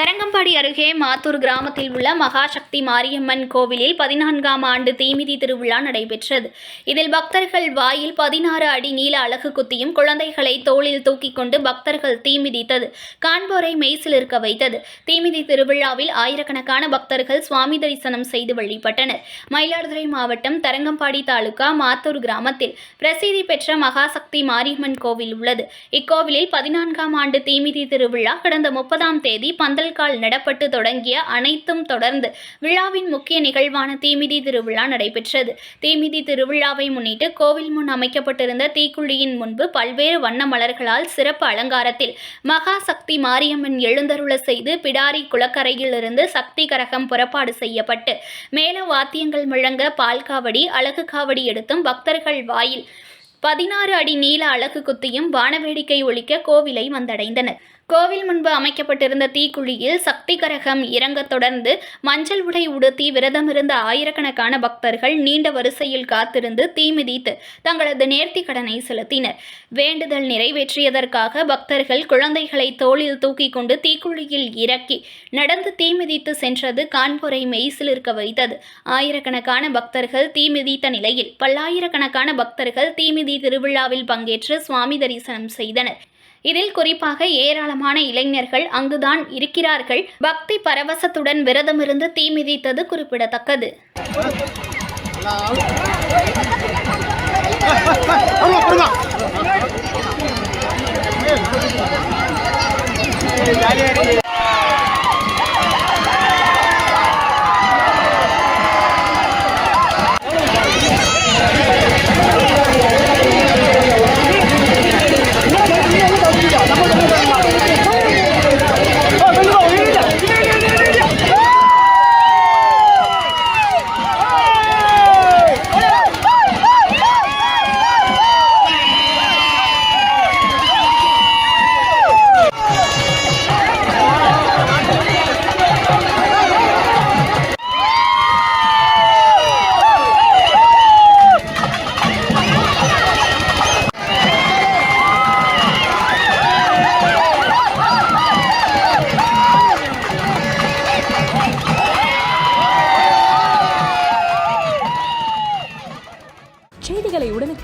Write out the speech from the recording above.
sekarang kamu அருகே மாத்தூர் கிராமத்தில் உள்ள மகாசக்தி மாரியம்மன் கோவிலில் பதினான்காம் ஆண்டு தீமிதி திருவிழா நடைபெற்றது. இதில் பக்தர்கள் வாயில் பதினாறு அடி நீள அலகு குத்தியும் குழந்தைகளை தோளில் தூக்கிக் கொண்டு பக்தர்கள் தீமிதித்தது. காண்போரை மெய்சிலிருக்க வைத்தது. தீமிதி திருவிழாவில் ஆயிரக்கணக்கான பக்தர்கள் சுவாமி தரிசனம் செய்து வழிபட்டனர். மயிலாடுதுறை மாவட்டம் தரங்கம்பாடி தாலுகா மாத்தூர் கிராமத்தில் பிரசித்தி பெற்ற மகாசக்தி மாரியம்மன் கோவில் உள்ளது. இக்கோவிலில் பதினான்காம் ஆண்டு தீமிதி திருவிழா கடந்த முப்பதாம் தேதி பந்தல்கால் நடப்பட்டு தொடங்கிய அனைத்தும் தொடர்ந்து விழாவின் முக்கிய நிகழ்வான தீமிதி திருவிழா நடைபெற்றது. தீமிதி திருவிழாவை முன்னிட்டு கோவில் முன் அமைக்கப்பட்டிருந்த தீக்குழியின் முன்பு பல்வேறு வண்ண மலர்களால் சிறப்பு அலங்காரத்தில் மகா சக்தி மாரியம்மன் எழுந்தருள செய்து பிடாரி குளக்கரையிலிருந்து சக்தி கரகம் புறப்பாடு செய்யப்பட்டு மேல வாத்தியங்கள் முழங்க பால் காவடி அழகு காவடி எடுத்தும் பக்தர்கள் வாயில் பதினாறு அடி நீள அழகு குத்தியும் வானவேடிக்கை ஒழிக்க கோவிலை வந்தடைந்தனர். கோவில் முன்பு அமைக்கப்பட்டிருந்த தீக்குழியில் சக்தி கரகம் இறங்க தொடர்ந்து மஞ்சள் உடை உடுத்தி விரதமிருந்த ஆயிரக்கணக்கான பக்தர்கள் நீண்ட வரிசையில் காத்திருந்து தீ மிதித்து தங்களது நேர்த்தி கடனை செலுத்தினர். வேண்டுதல் நிறைவேற்றியதற்காக பக்தர்கள் குழந்தைகளை தோளில் தூக்கி கொண்டு தீக்குழியில் இறக்கி நடந்து தீ மிதித்து சென்றது கான்பூரை மெய்சிலிருக்க வைத்தது. ஆயிரக்கணக்கான பக்தர்கள் தீ மிதித்த நிலையில் பல்லாயிரக்கணக்கான பக்தர்கள் தீமிதி திருவிழாவில் பங்கேற்று சுவாமி தரிசனம் செய்தனர். இதில் குறிப்பாக ஏராளமான இளைஞர்கள் அங்குதான் இருக்கிறார்கள். பக்தி பரவசத்துடன் விரதமிருந்து தீ மிதித்தது குறிப்பிடத்தக்கது. செய்திகளை